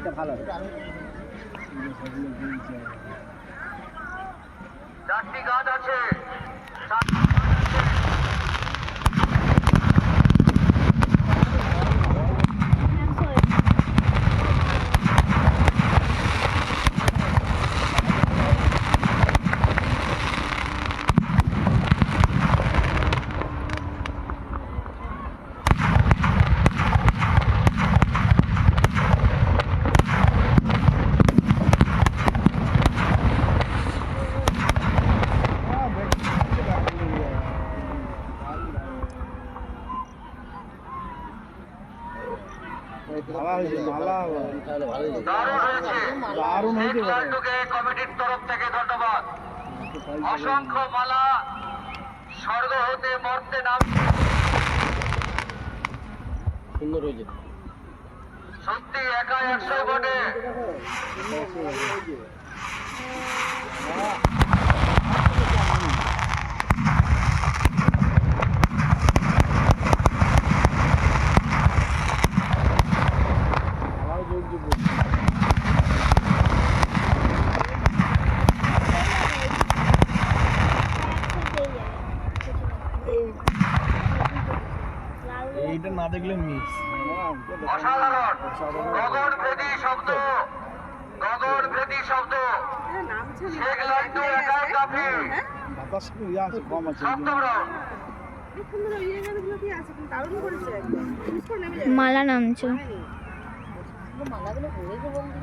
এটা ভালো চারটি গাছ আছে। হয়েছে দারুণ হয়েছে কমিটির তরফ থেকে ধন্যবাদ। অসংখ্য মালা স্বর্গ হতে মর্তে নাম সুন্দর হয়েছে সত্যি একা একশো বটে এইটা না দেখলে মিস। অসাধারণ। গগন ভেদি শব্দ। গগন ভেদি শব্দ। শেখ লাল্টু একাই কাফি। বাতাস ইয়ে আছে? কম আছে মালা নামছে মালাগুলো পরেছে বন্ধু